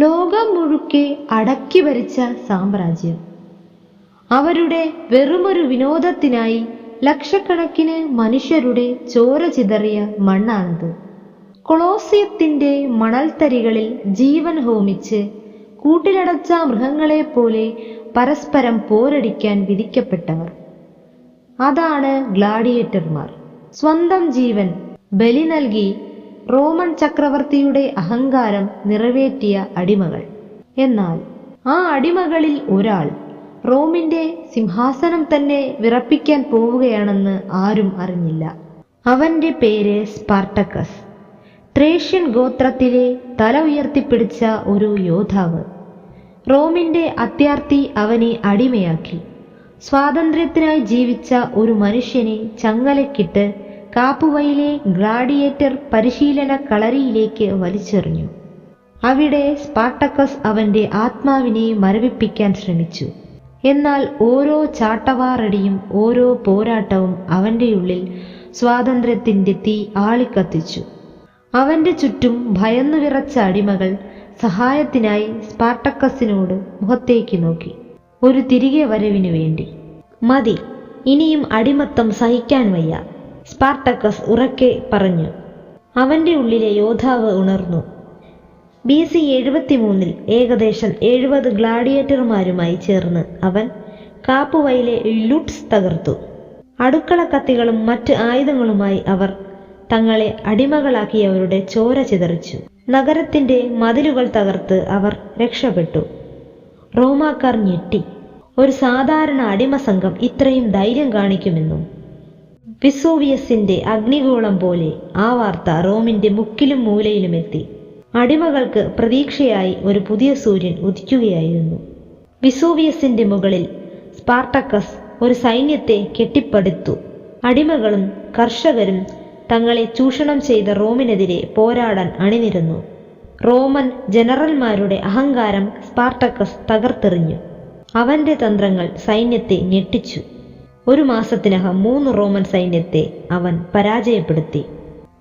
ലോകം മുഴുക്കെ അടക്കി ഭരിച്ച സാമ്രാജ്യം. അവരുടെ വെറുമൊരു വിനോദത്തിനായി ലക്ഷക്കണക്കിന് മനുഷ്യരുടെ ചോര ചിതറിയ മണ്ണാണത്. കൊളോസിയത്തിന്റെ മണൽത്തരികളിൽ ജീവൻ ഹോമിച്ച് കൂട്ടിലടച്ച മൃഗങ്ങളെ പോലെ പരസ്പരം പോരടിക്കാൻ വിധിക്കപ്പെട്ടവർ. അതാണ് ഗ്ലാഡിയേറ്റർമാർ. സ്വന്തം ജീവൻ ബലി നൽകി റോമൻ ചക്രവർത്തിയുടെ അഹങ്കാരം നിറവേറ്റിയ അടിമകൾ. എന്നാൽ ആ അടിമകളിൽ ഒരാൾ റോമിന്റെ സിംഹാസനം തന്നെ വിറപ്പിക്കാൻ പോവുകയാണെന്ന് ആരും അറിഞ്ഞില്ല. അവന്റെ പേര് സ്പാർട്ടക്കസ്. ത്രേഷ്യൻ ഗോത്രത്തിലെ തല ഉയർത്തിപ്പിടിച്ച ഒരു യോദ്ധാവ്. റോമിന്റെ അത്യാർത്ഥി അവനെ അടിമയാക്കി. സ്വാതന്ത്ര്യത്തിനായി ജീവിച്ച ഒരു മനുഷ്യനെ ചങ്ങലക്കിട്ട് കാപ്പുവയിലെ ഗ്ലാഡിയേറ്റർ പരിശീലന കളരിയിലേക്ക് വലിച്ചെറിഞ്ഞു. അവിടെ സ്പാർട്ടക്കസ് അവന്റെ ആത്മാവിനെ മരവിപ്പിക്കാൻ ശ്രമിച്ചു. എന്നാൽ ഓരോ ചാട്ടവാറടിയും ഓരോ പോരാട്ടവും അവന്റെ ഉള്ളിൽ സ്വാതന്ത്ര്യത്തിന്റെ തീ ആളിക്കത്തിച്ചു. അവന്റെ ചുറ്റും ഭയന്നു വിറച്ച അടിമകൾ സഹായത്തിനായി സ്പാർട്ടക്കസിനോട് മുഖത്തേക്ക് നോക്കി. ഒരു തിരികെ വരവിനു വേണ്ടി. മതി ഇനിയും അടിമത്തം സഹിക്കാൻ വയ്യ. സ്പാർട്ടക്കസ് ഉറക്കെ പറഞ്ഞു. അവന്റെ ഉള്ളിലെ യോദ്ധാവ് ഉണർന്നു. ബി സി എഴുപത്തിമൂന്നിൽ ഏകദേശം എഴുപത് ഗ്ലാഡിയേറ്റർമാരുമായി ചേർന്ന് അവൻ കാപ്പുവയിലെ ലുട്സ് തകർത്തു. അടുക്കള കത്തികളും മറ്റ് ആയുധങ്ങളുമായി അവർ തങ്ങളെ അടിമകളാക്കിയവരുടെ ചോര ചിതറിച്ചു. നഗരത്തിന്റെ മതിലുകൾ തകർത്ത് അവർ രക്ഷപ്പെട്ടു. റോമാക്കാർ ഞെട്ടി. ഒരു സാധാരണ അടിമ സംഘം ഇത്രയും ധൈര്യം കാണിക്കുമെന്നും വിസോവിയസിന്റെ അഗ്നിഗോളം പോലെ ആ വാർത്ത റോമിന്റെ മുക്കിലും മൂലയിലും എത്തി. അടിമകൾക്ക് പ്രതീക്ഷയായി ഒരു പുതിയ സൂര്യൻ ഉദിക്കുകയായിരുന്നു. വിസോവിയസിന്റെ മുകളിൽ സ്പാർട്ടക്കസ് ഒരു സൈന്യത്തെ കെട്ടിപ്പടുത്തു. അടിമകളും കർഷകരും തങ്ങളെ ചൂഷണം ചെയ്ത റോമിനെതിരെ പോരാടാൻ അണിനിരന്നു. റോമൻ ജനറൽമാരുടെ അഹങ്കാരം സ്പാർട്ടക്കസ് തകർത്തെറിഞ്ഞു. അവന്റെ തന്ത്രങ്ങൾ സൈന്യത്തെ ഞെട്ടിച്ചു. ഒരു മാസത്തിനകം മൂന്ന് റോമൻ സൈന്യത്തെ അവൻ പരാജയപ്പെടുത്തി.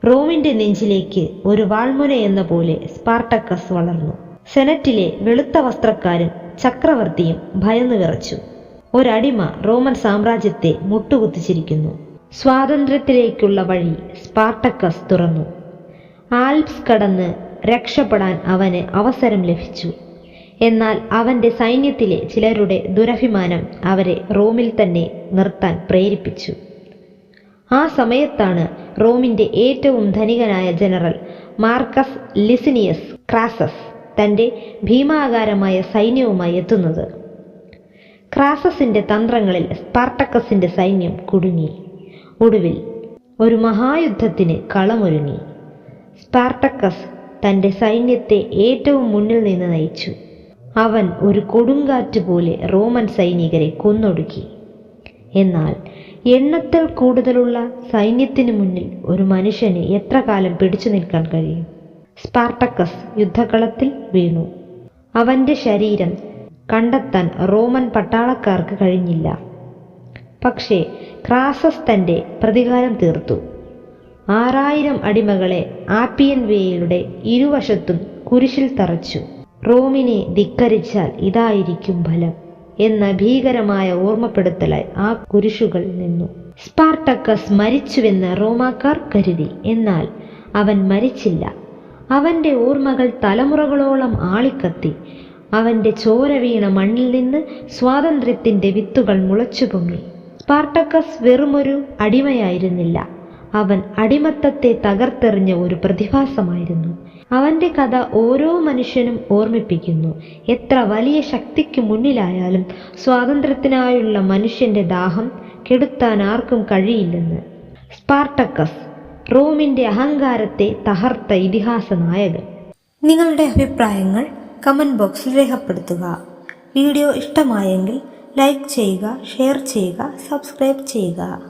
റോമിന്റെ നെഞ്ചിലേക്ക് ഒരു വാൾമുന എന്ന പോലെ സ്പാർട്ടക്കസ് വളർന്നു. സെനറ്റിലെ വെളുത്ത വസ്ത്രക്കാരും ചക്രവർത്തിയും ഭയന്നു വിറച്ചു. ഒരടിമ റോമൻ സാമ്രാജ്യത്തെ മുട്ടുകുത്തിച്ചിരിക്കുന്നു. സ്വാതന്ത്ര്യത്തിലേക്കുള്ള വഴി സ്പാർട്ടക്കസ് തുറന്നു. ആൽപ്സ് കടന്ന് രക്ഷപ്പെടാൻ അവന് അവസരം ലഭിച്ചു. എന്നാൽ അവന്റെ സൈന്യത്തിലെ ചിലരുടെ ദുരഭിമാനം അവരെ റോമിൽ തന്നെ നിർത്താൻ പ്രേരിപ്പിച്ചു. ആ സമയത്താണ് റോമിന്റെ ഏറ്റവും ധനികനായ ജനറൽ മാർക്കസ് ലിസിനിയസ് ക്രാസസ് തന്റെ ഭീമാകാരമായ സൈന്യവുമായി എത്തുന്നത്. ക്രാസസിന്റെ തന്ത്രങ്ങളിൽ സ്പാർട്ടക്കസിന്റെ സൈന്യം കുടുങ്ങി. ഒടുവിൽ ഒരു മഹായുദ്ധത്തിന് കളമൊരുങ്ങി. സ്പാർട്ടക്കസ് തന്റെ സൈന്യത്തെ ഏറ്റവും മുന്നിൽ നിന്ന് നയിച്ചു. അവൻ ഒരു കൊടുങ്കാറ്റ് പോലെ റോമൻ സൈനികരെ കൊന്നൊടുക്കി. എന്നാൽ എണ്ണത്തിൽ കൂടുതലുള്ള സൈന്യത്തിനു മുന്നിൽ ഒരു മനുഷ്യന് എത്ര കാലം പിടിച്ചു നിൽക്കാൻ കഴിയും? സ്പാർട്ടക്കസ് യുദ്ധകളത്തിൽ വീണു. അവന്റെ ശരീരം കണ്ടെത്താൻ റോമൻ പട്ടാളക്കാർക്ക് കഴിഞ്ഞില്ല. പക്ഷേ ക്രാസസ് തന്റെ പ്രതികാരം തീർത്തു. ആറായിരം അടിമകളെ ആപ്പിയൻ വേയിലൂടെ ഇരുവശത്തും കുരിശിൽ തറച്ചു. റോമിനെ ധിക്കരിച്ചാൽ ഇതായിരിക്കും ഫലം എന്ന ഭീകരമായ ഓർമ്മപ്പെടുത്തലായി ആ കുരിശുകൾ നിന്നു. സ്പാർട്ടക്കസ് മരിച്ചുവെന്ന് റോമാക്കാർ കരുതി. എന്നാൽ അവൻ മരിച്ചില്ല. അവന്റെ ഓർമ്മകൾ തലമുറകളോളം ആളിക്കത്തി. അവന്റെ ചോര വീണ മണ്ണിൽ നിന്ന് സ്വാതന്ത്ര്യത്തിന്റെ വിത്തുകൾ മുളച്ചു പൊങ്ങി സ്പാർട്ടക്കസ് വെറുമൊരു അടിമയായിരുന്നില്ല. അവൻ അടിമത്തത്തെ തകർത്തെറിഞ്ഞ ഒരു പ്രതിഭാസമായിരുന്നു. അവന്റെ കഥ ഓരോ മനുഷ്യനും ഓർമ്മിപ്പിക്കുന്നു. എത്ര വലിയ ശക്തിക്ക് മുന്നിലായാലും സ്വാതന്ത്ര്യത്തിനായുള്ള മനുഷ്യന്റെ ദാഹം കെടുത്താൻ ആർക്കും കഴിയില്ലെന്ന്. സ്പാർട്ടക്കസ് റോമിന്റെ അഹങ്കാരത്തെ തകർത്ത ഇതിഹാസ നായകൻ. നിങ്ങളുടെ അഭിപ്രായങ്ങൾ കമന്റ് ബോക്സിൽ രേഖപ്പെടുത്തുക. വീഡിയോ ഇഷ്ടമായെങ്കിൽ ലൈക്ക് ചെയ്യുക ഷെയർ ചെയ്യുക സബ്സ്ക്രൈബ് ചെയ്യുക.